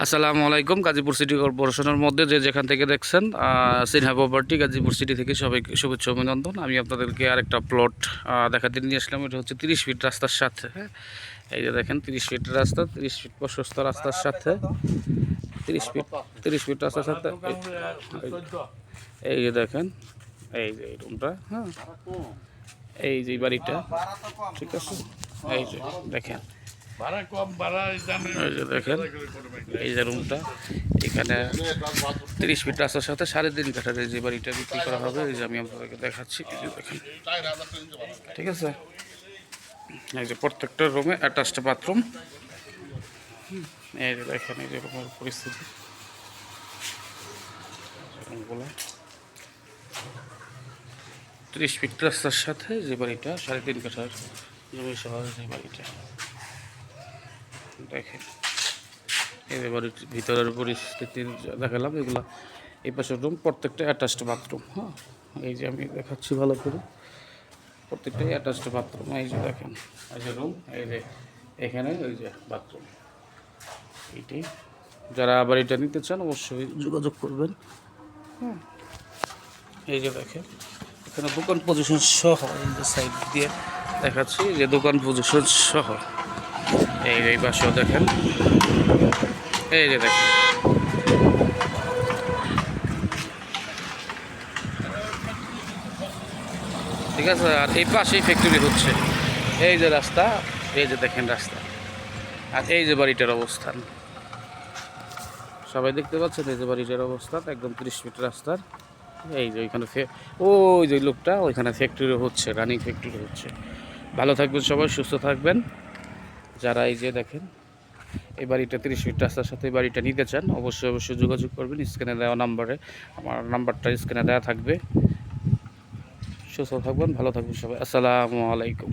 আসসালামু আলাইকুম, গাজীপুর সিটি কর্পোরেশনের মধ্যে যে যেখান থেকে দেখছেন সিনহা প্রপার্টি গাজীপুর সিটি থেকে সবাইকে শুভেচ্ছা অভিনন্দন। আমি আপনাদেরকে আরেকটা প্লট দেখাতে নিয়ে আসলাম। এটা হচ্ছে তিরিশ ফিট রাস্তার সাথে হ্যাঁ? এই যে দেখেন, তিরিশ ফিট রাস্তা, তিরিশ ফিট প্রশস্ত রাস্তার সাথে, তিরিশ ফিট তিরিশ ফিট রাস্তার সাথে, এই যে দেখেন, এই যে এই রুমটা হ্যাঁ? এই যে বাড়িটা, ঠিক আছে? এই যে দেখেন এই যে দেখেন এই যে রুমটা এখানে তিরিশ ফিট রাস্তার সাথে সাড়ে তিন কাঠার যে বাড়িটা বিক্রি করা হবে এই যে আমি আপনাদেরকে দেখাচ্ছি এই যে দেখেন। ঠিক আছে? এই যে প্রত্যেকটা রুমে অ্যাটাচড বাথরুম এই যে দেখেন এই যে রুমের পরিস্থিতি। রুমগুলো। তিরিশ ফিট রাস্তার সাথে যে বাড়িটা সাড়ে তিন কাঠার জমি সহ যে বাড়িটা। দেখেন। এই বাড়ির ভিতরের পরিস্থিতি দেখালাম, এগুলা এই পাশের রুম প্রত্যেকটা অ্যাটাচড বাথরুম হ্যাঁ? এই যে আমি দেখাচ্ছি ভালো করে। প্রত্যেকটাই অ্যাটাচড বাথরুম এই যে দেখেন। এই যে রুম এই যে এখানে, এই যে বাথরুম এইটি যারা আবার এটা নিতে চান, অবশ্যই যোগাযোগ করবেন। হ্যাঁ এই যে দেখেন, এখানে দোকান পজিশন সহ সাইড দিয়ে দেখাচ্ছি যে দোকান পজিশন সহ। এই এই পাশেও দেখেন। এই যে দেখেন। ঠিক আছে, আর এই পাশেই ফ্যাক্টরি হচ্ছে। এই যে রাস্তা, এই যে দেখেন রাস্তা। আর এই যে বাড়িটার অবস্থান। সবাই দেখতে পাচ্ছেন, এই যে বাড়িটার অবস্থান, একদম তিরিশ ফিট রাস্তার। এই যে ওইখানে ওই যে লোকটা, ওইখানে ফ্যাক্টরি হচ্ছে রানিং ফ্যাক্টরি হচ্ছে। ভালো থাকবেন সবাই, সুস্থ থাকবেন। যারা এই যে দেখেন, এই বাড়িটা তিরিশ ফিট রাস্তার সাথে এই বাড়িটা নিতে চান, অবশ্যই অবশ্যই যোগাযোগ করবেন, স্ক্রিনে দেওয়া নাম্বারে, আমার নাম্বারটা স্ক্রিনে দেওয়া থাকবে। সুস্থ থাকবেন, ভালো থাকবেন সবাই। আসসালামু আলাইকুম।